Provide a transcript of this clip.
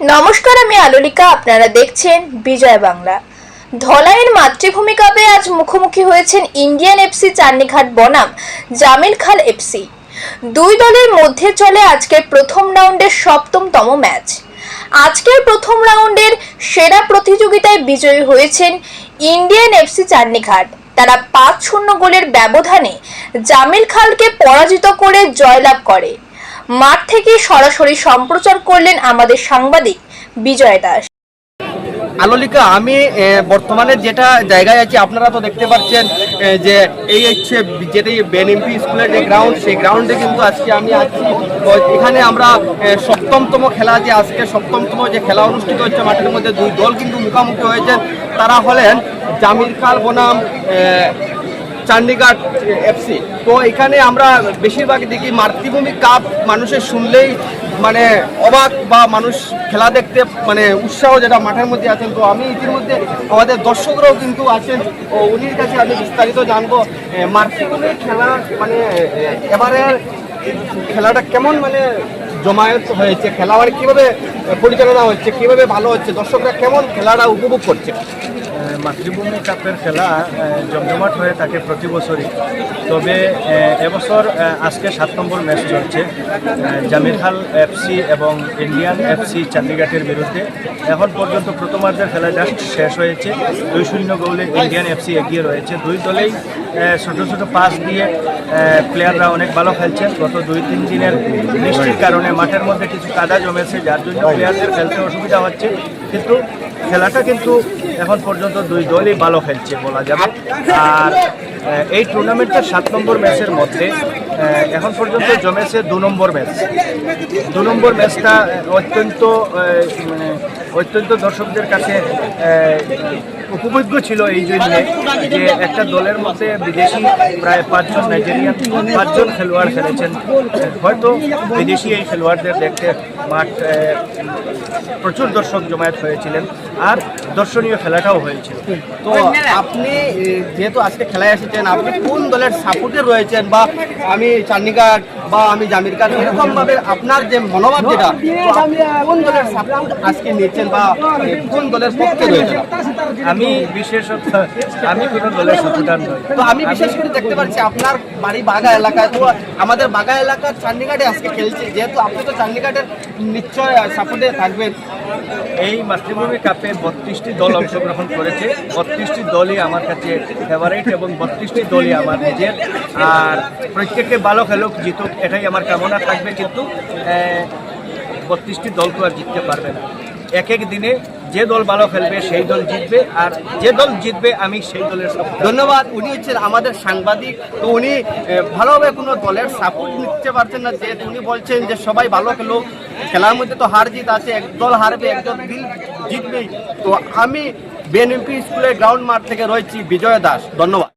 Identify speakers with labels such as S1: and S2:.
S1: নমস্কার, আমি আলোলিকা। আপনারা দেখছেন বিজয় বাংলা। ধলাইয়ের মাতৃভূমি কাপে আজ মুখোমুখি হয়েছেন ইন্ডিয়ান এফসি চান্নিঘাট বনাম, জামিল খাল এফসি দুই দলের মধ্যে চলে আজকের প্রথম রাউন্ডের সপ্তমতম ম্যাচ। আজকের প্রথম রাউন্ডের সেরা প্রতিযোগিতায় বিজয়ী হয়েছেন ইন্ডিয়ান এফসি চান্নিঘাট তারা পাঁচ শূন্য গোলের ব্যবধানে জামিল খালকে পরাজিত করে জয়লাভ করে। মাঠ থেকে সরাসরি সম্প্রচার করলেন আমাদের সাংবাদিক বিজয় দাস।
S2: আলোলিকা, আমি বর্তমানে যেটা জায়গায় আছি, আপনারা তো দেখতে পাচ্ছেন যে এই হচ্ছে যেটা বেনএমপি স্কুলের যে গ্রাউন্ড সেই গ্রাউন্ডে কিন্তু আজকে আমি আছি। এখানে আমরা সপ্তমতম খেলা যে আজকে সপ্তমতম যে খেলা অনুষ্ঠিত হচ্ছে, মাঠের মধ্যে দুই দল কিন্তু মুখোমুখি হয়েছেন। তারা হলেন জামির খাল বনাম এ, চান্ডিঘাট এফসি তো এখানে আমরা বেশিরভাগ দেখি মাতৃভূমি কাপ মানুষের শুনলেই মানে অবাক বা মানুষ খেলা দেখতে মানে উৎসাহ যেটা মাঠের মধ্যে আছেন। তো আমি ইতিমধ্যে আমাদের দর্শকরাও কিন্তু আছেন। উনির কাছে আমি বিস্তারিত জানব মাতৃভূমি খেলা মানে এবারে খেলাটা কেমন মানে জমায়েত হয়েছে? খেলা মানে কীভাবে পরিচালনা হচ্ছে? কীভাবে ভালো হচ্ছে? দর্শকরা কেমন খেলাটা উপভোগ করছে?
S3: মাতৃভূমি কাপের খেলা জমজমাট হয়ে থাকে প্রতি বছরই। তবে এবছর আজকে সাত নম্বর ম্যাচ চলছে। জামিরহাল এফসি এবং ইন্ডিয়ান এফসি চান্ডিঘাটের বিরুদ্ধে। এখন পর্যন্ত প্রথমার্ধের খেলা জাস্ট শেষ হয়েছে। দুই শূন্য গোলে ইন্ডিয়ান এফসি এগিয়ে রয়েছে। দুই দলেই ছোট ছোট পাস দিয়ে প্লেয়াররা অনেক ভালো খেলছেন গত দুই, তিন দিনের বৃষ্টির কারণে মাঠের মধ্যে কিছু কাদা জমেছে, যার জন্য প্লেয়ারদের খেলতে অসুবিধা হচ্ছে। কিন্তু খেলাটা কিন্তু এখন পর্যন্ত দুই দলই ভালো খেলছে বলা যাবে। আর এই টুর্নামেন্টের সাত নম্বর ম্যাচের মধ্যে এখন পর্যন্ত জমেছে দু নম্বর ম্যাচ। দু নম্বর ম্যাচটা অত্যন্ত মানে অত্যন্ত দর্শকদের কাছে উপভোগ্য ছিল এই জন্যে যে একটা দলের মধ্যে বিদেশি প্রায় পাঁচজন নাইজেরিয়ান, পাঁচজন খেলোয়াড় খেলেছেন। হয়তো বিদেশি এই খেলোয়াড়দের দেখতে মাঠ প্রচুর দর্শক জমায়েত হয়েছিলেন আর দর্শনীয় খেলাটাও হয়েছিল।
S2: তো আপনি যেহেতু আজকে খেলায় এসেছেন, আপনি কোন দলের সাপোর্টে রয়েছেন বা আমি চান্ডিঘাট বা আমি জামির খান এরকম ভাবে আপনার যে মনোভাব যেটা কোন দলের সাপোর্ট আজকে নিচ্ছেন বা কোন দলের পক্ষে রয়েছেন?
S3: আমি বিশেষত আমি কোনো দলের সাপোর্টার নই।
S2: তো আমি বিশেষ করে দেখতে পাচ্ছি আপনার বাড়ি বাগা এলাকায় তো আমাদের বাগা এলাকার চান্ডিঘাটে আজকে খেলছে যেহেতু আপনি তো চান্ডিঘাটের নিশ্চয় সাপোর্টে থাকবেন।
S3: এই মাতৃভূমি কাপে বত্রিশটি দল অংশগ্রহণ করেছে। বত্রিশটি দলই আমার কাছে ফেভারিট এবং বত্রিশটি দলই আমার নিজের। আর প্রত্যেকে ভালো খেলুক, জিতুক, এটাই আমার কামনা থাকবে কিন্তু বত্রিশটি দল তো আর জিততে পারবে না। এক এক দিনে যে দল ভালো খেলবে, সেই দল জিতবে, আর যে দল জিতবে, আমি সেই দলের
S2: ধন্যবাদ। উনি হচ্ছেন আমাদের সাংবাদিক। তো উনি ভালোভাবে কোনো দলের সাপোর্ট নিতে পারছেন না। যেহেতু উনি বলছেন যে সবাই ভালো খেলো খেলার মধ্যে তো হার জিত আছে একদল হারবে একদল দিল জিতবেই। তো আমি বিএনপি স্কুলের গ্রাউন্ড মাঠ থেকে রয়েছি, বিজয় দাস। ধন্যবাদ।